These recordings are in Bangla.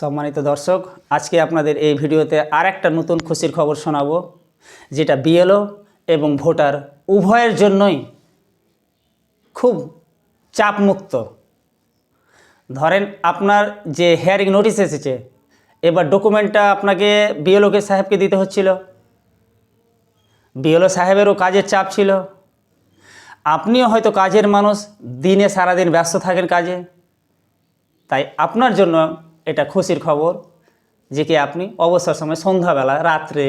সম্মানিত দর্শক, আজকে আপনাদের এই ভিডিওতে আর একটা নতুন খুশির খবর শোনাবো, যেটা বিএলও এবং ভোটার উভয়ের জন্যই খুব চাপমুক্ত। ধরেন আপনার যে হেয়ারিং নোটিশ এসেছে, এবার ডকুমেন্টটা আপনাকে বিএলওকে সাহেবকে দিতে হচ্ছিল। বিএলও সাহেবেরও কাজের চাপ ছিল। আপনিও হয়তো কাজের মানুষ, দিনে সারাদিন ব্যস্ত থাকেন কাজে। তাই আপনার জন্য এটা খুশির খবর যে কি আপনি অবসর সময় সন্ধ্যাবেলা, রাত্রে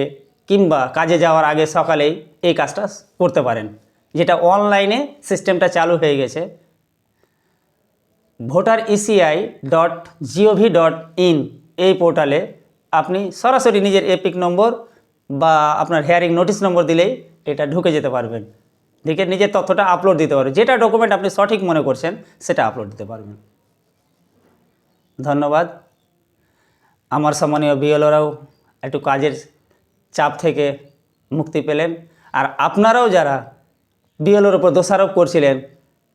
কিংবা কাজে যাওয়ার আগে সকালেই এই কাজটা করতে পারেন। যেটা অনলাইনে সিস্টেমটা চালু হয়ে গেছে। Voter ECI dot GOV dot in এই পোর্টালে আপনি সরাসরি নিজের এপিক নম্বর বা আপনার হেয়ারিং নোটিশ নম্বর দিলেই এটা ঢুকে যেতে পারবেন। দেখে নিজের তথ্যটা আপলোড দিতে পারবেন। যেটা ডকুমেন্ট আপনি সঠিক মনে করছেন, সেটা আপলোড দিতে পারবেন। ধন্যবাদ। আমার সম্মানীয় বিএলওরাও একটু কাজের চাপ থেকে মুক্তি পেলেন। আর আপনারাও যারা বিএলওর ওপর দোষারোপ করছিলেন,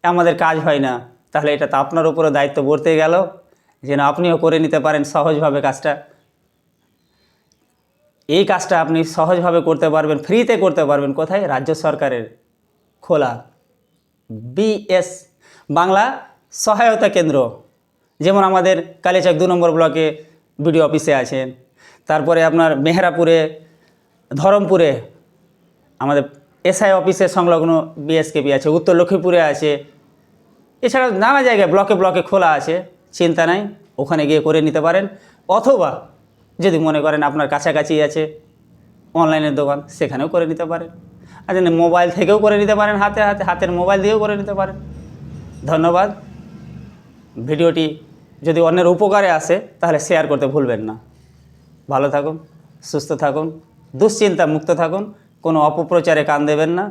আমাদের কাজ হয় না তাহলে এটা তো আপনার উপরে দায়িত্ব বর্তে গেল। যেন আপনিও করে নিতে পারেন সহজভাবে কাজটা। এই কাজটা আপনি সহজভাবে করতে পারবেন, ফ্রিতে করতে পারবেন। কোথায়? রাজ্য সরকারের খোলা। বিএস, বাংলা সহায়তা কেন্দ্র। যেমন আমাদের কালিয়াচক দু নম্বর ব্লকে বিডিও অফিসে আছেন তারপরে আপনার মেহরাপুরে, ধরমপুরে, আমাদের এসআই অফিসের সংলগ্ন বিএসকেপি আছে, উত্তর লক্ষ্মীপুরে আছে। এছাড়া নানা জায়গায় ব্লকে ব্লকে খোলা আছে, চিন্তা নাই, ওখানে গিয়ে করে নিতে পারেন। অথবা যদি মনে করেন আপনার কাছাকাছি আছে, অনলাইনের দোকান, সেখানেও করে নিতে পারেন। আর মোবাইল থেকেও করে নিতে পারেন, হাতে হাতে, হাতের মোবাইল দিয়েও করে নিতে পারেন। ধন্যবাদ। ভিডিওটি যদি অন্যের উপকারে আসে, তাহলে শেয়ার করতে ভুলবেন না। ভালো থাকুন, সুস্থ থাকুন দুশ্চিন্তা মুক্ত থাকুন, কোনো অপপ্রচারে কান দেবেন না।